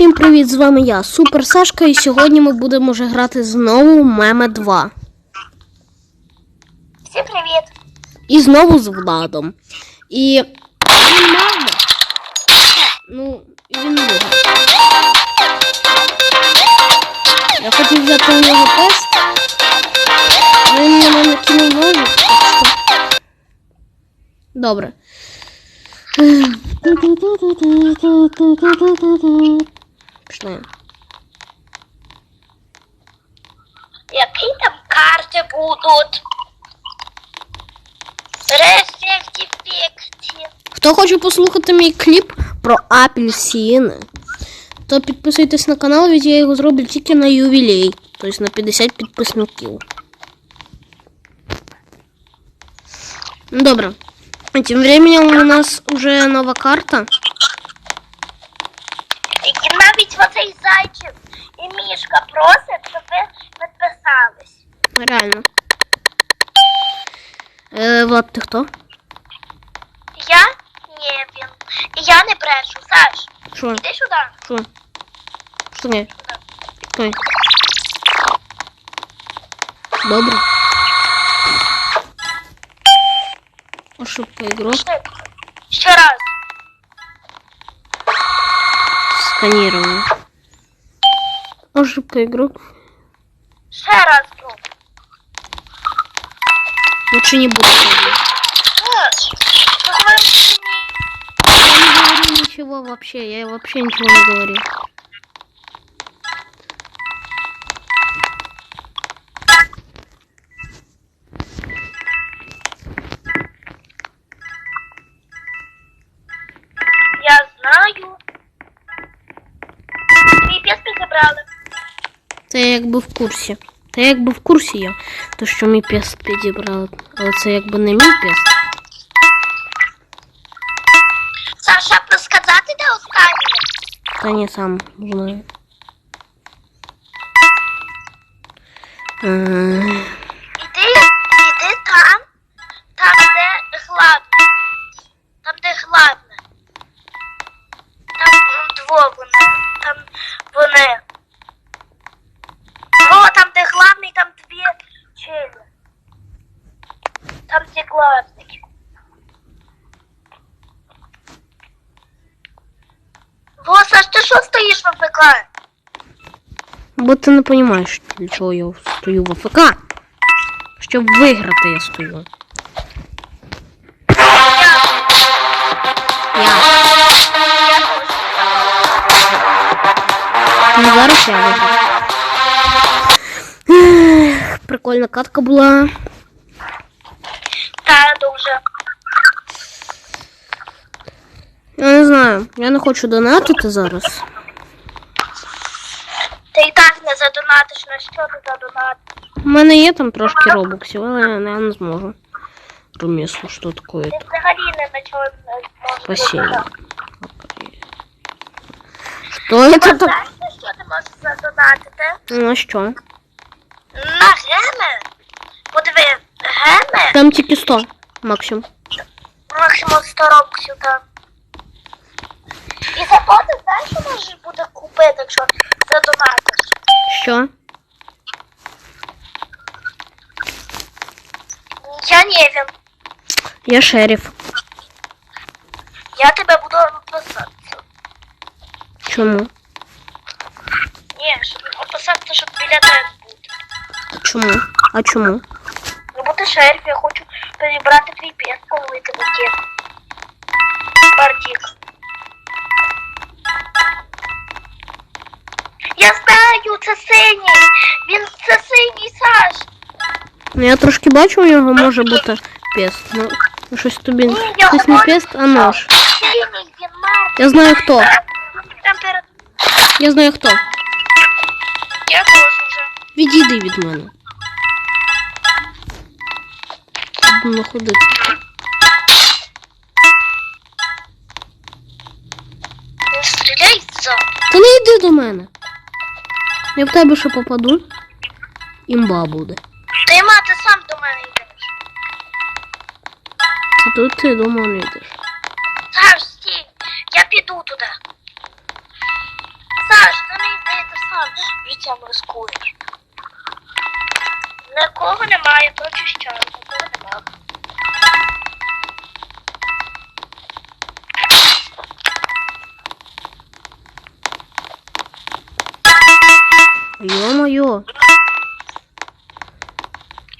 Всім привіт, з вами я, Супер Сашка, і сьогодні ми будемо вже грати знову Меме 2. Всім привіт! І знову з Владом. І він меме. Ну, і він буде. Я хотів взяти у нього тест. Він мене кинув ножик, так що. Добре. Пішли. Які там карти будуть? Рефекті фекті. Хто хоче послухати мій кліп про апельсини, то підписуйтесь на канал, ведь я його зроблю тільки на ювілей, тобто на 50 підписників. Добре. А тим временем у нас уже нова карта. І навіть оцей зайчик і мішка просять, щоб ви підписались. Реально. Е, Влад, ти хто? Я? Ні, він. І я не брешу. Саш, Що? іди сюди. Що? Що не? Стой. Добре. Ошибка игрок. Швидко. Ще раз. Сканирование. Ошибка игрок. Ще раз пробуй. Лучше не буду. мені Я не говорю ничего вообще. Я вообще ничего не говорю. Та я якби в курсі. Та якби в курсі я. То що мій пес підібрали. Але це якби не мій пес. Саша, сказати, де останнє? Та не сам знаю. Ти що стоїш на ПК? Бо ти не розумієш, для чого я стою в АФК. Щоб виграти я стою. Я. Ну, зараз я. Прикольна катка була. Та дуже. Я не я не хочу донатити зараз. Ти і так не задонатиш, на що ти задонатиш? У мене є там трошки робоксів, але я не зможу. Ремесло, що таке? Ти взагалі не на чого не можеш Спасибо. Що це так? знаєш, на що ти можеш задонатити? На що? На геми? Подиви, геми Там тільки 100 максимум. максимум 100 робоксів там. І за то ти знаєш, що можеш буде купити, якщо задонатиш? Що? Я не wiem. Я шериф. Я тебе буду описатися. Чому? Ні, щоб описатися, щоб біля тебе бути. А чому? А чому? Ну, бо ти шериф, я хочу перебрати твій пес, коли ти таке. Бардік. Я знаю, це синій. Він це синій Саш. Ну я трошки бачу, у нього може бути пест. Ну, щось тобі. Ні, я Щось не говорю, пест, а нож. Синій, він мертвий. Я знаю хто. Там перед... Я знаю хто. Я теж вже. Відійди від мене. Буду находити. Не стріляй ззаду. Та не йди до мене. Я в тебе ще попаду. Імба буде. Ти мати сам до мене йдеш. Це тут ти до мене йдеш. Саш, стій. Я піду туди. Саш, сам життям рискуєш. Нікого немає, прочищаю, нікого немає. Йо-моє.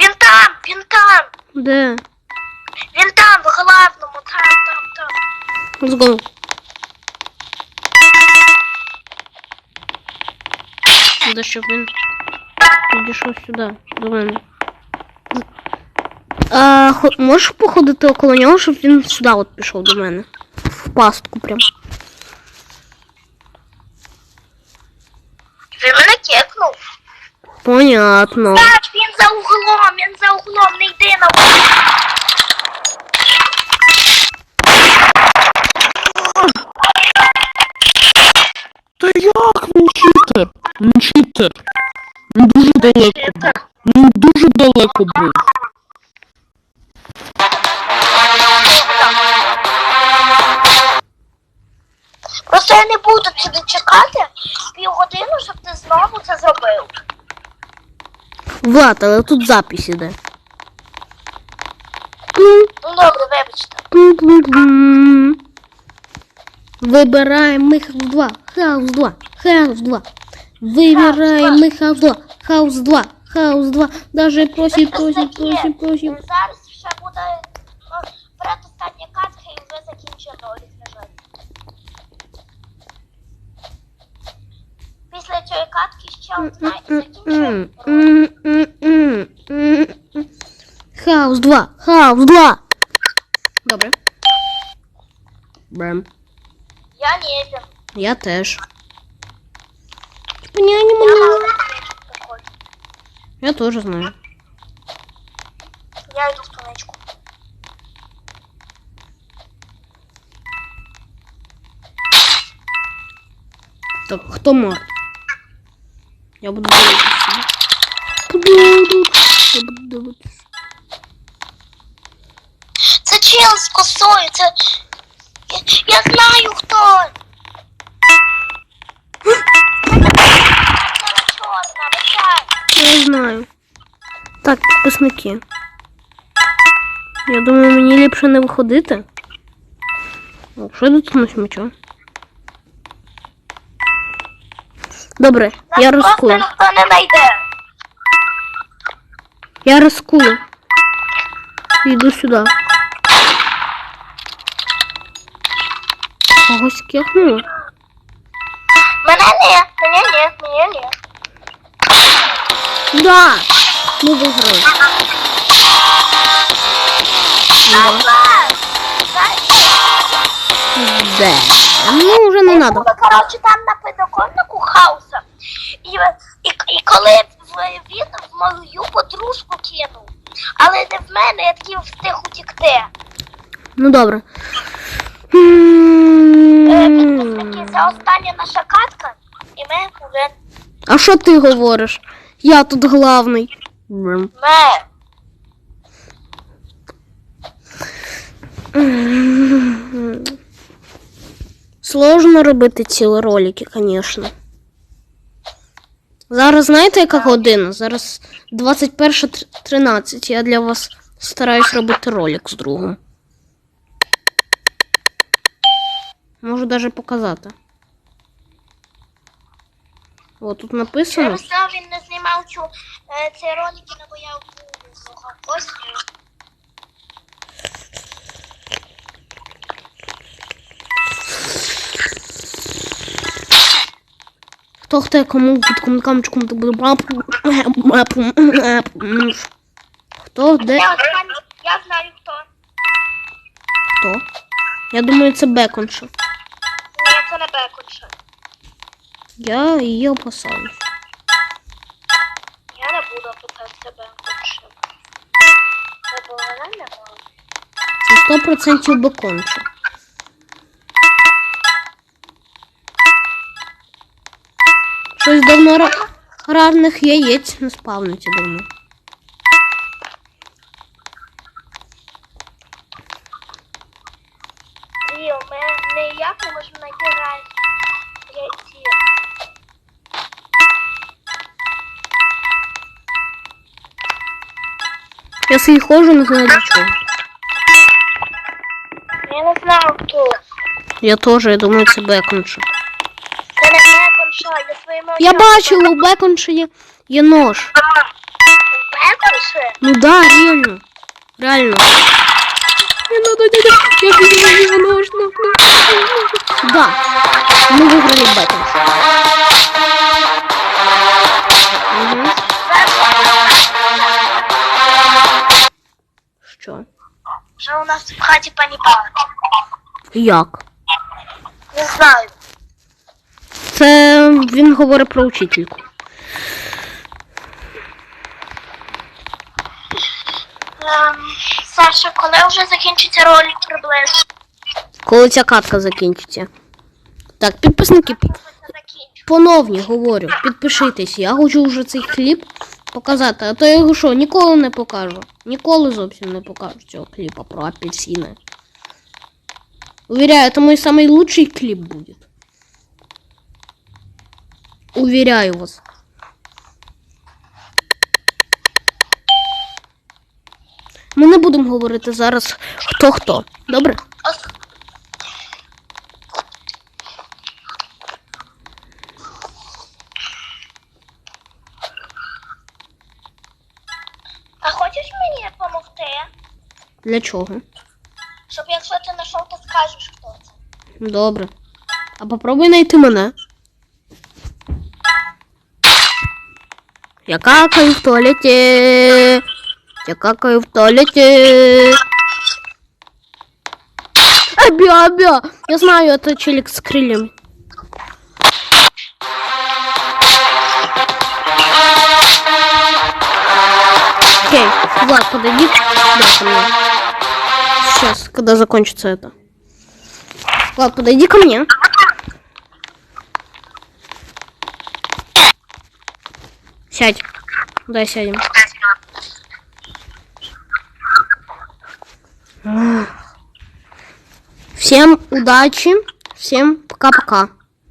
Він там, він там, Де? він там, в главному, там, там, там. Let's go. Де щоб він підійшов сюди, до мене. А, хо- можеш походити около нього, щоб він сюди от пішов до мене. В пастку прям. Він мене кекнув. Понятно. Так, він за углом, він за углом, не йди на угол. Та як він читер? Він читер. Він дуже далеко був. Він дуже далеко був. Просто я не буду сюди чекати Влад, але тут запись іде. Пум, Ну добре, вибачте. пум, пум, пум. Вибираємо ми хаус 2. Хаус 2. Хаус 2. Вибираємо ми хаус 2. Хаус 2. Хаус 2. Даже просить, просить, просить, просить. Зараз ще буде ну, передостання катка і вже закінчимо ролик, на жаль. Після цієї катки ще одна і закінчимо Хаус 2. Хаус 2. Добре. Брем. Я не йду. Я теж. Типа, ні, ні, Я ні. мала тунечку прикольну. Я теж знаю. Я йду в тунечку. Так, хто мор? Я буду дивитися. Буду. Я буду дивитися. Це чел з косою, це. Я, я знаю хто. Я знаю. Так, підписники. Я думаю, мені ліпше не виходити. О, що я тут меча? Добре, я знайде. Я рискую. Йду сюди. Когось кихнуло. Мене ні, мене ні, мене ні. Да! Ми виграли. Да. Ну, вже не Ми надо. коротше, там на підоконнику хаоса. І, і, і коли він в мою подружку кинув. Але не в мене, я такий встиг утікти. Ну добре. Е, Підписники, це остання наша катка, і ми вже А що ти говориш? Я тут главний. Ми. Сложно робити ці ролики, звісно. Зараз знаєте, яка година? Зараз 21.13. Я для вас стараюсь робити ролик з другом. Можу навіть показати. О, тут написано. Через це він не знімав цю, е, ці ролики, бо я ось. Хто хто кому під комункамчиком так буде. Хто де? Я, я знаю хто. Хто? Я думаю, це беконша. Я її опасаюсь. Я не буду питати тебе Беконша. Це було вона не мала. Це 100% беконша. Щось давно ра- рарних яєць не спавниться давно. Я собі ходжу, не знаю для чого. Я не знаю хто. Я теж, я думаю, це беконша. Це не моя я своїми Я бачила, у беконша є, є нож. Беконше? Ну да, реально. Реально. Не надо, не надо. Я видела его нож, нож, нож. Да. Мы выиграли беконша. Нас в хаті паніпала? Як? Не знаю. Це він говорить про учительку. Ем, Саша, коли вже закінчиться ролик приблизно? Коли ця катка закінчиться. Так, підписники, закінчу. Поновні говорю, підпишитесь. Я хочу вже цей кліп показати, а то я його що, ніколи не покажу. Ніколи зовсім не покажу цього кліпа про апельсини. Уверяю, это мой самый лучший клип будет. Уверяю вас. Ми не будемо говорити зараз хто хто. Добре? Для чого? Щоб якщо ти знайшов, то скажеш, хто це. Добре. А попробуй знайти мене. Я какаю в туалете. Я какаю в туалете. Абя, абя. Я знаю, это челик с крыльями. Окей, Влад, подойди. Да, ко мне. Сейчас, когда закончится это. Влад, подойди ко мне. Сядь. Дай сядем. Всем удачи. Всем пока-пока.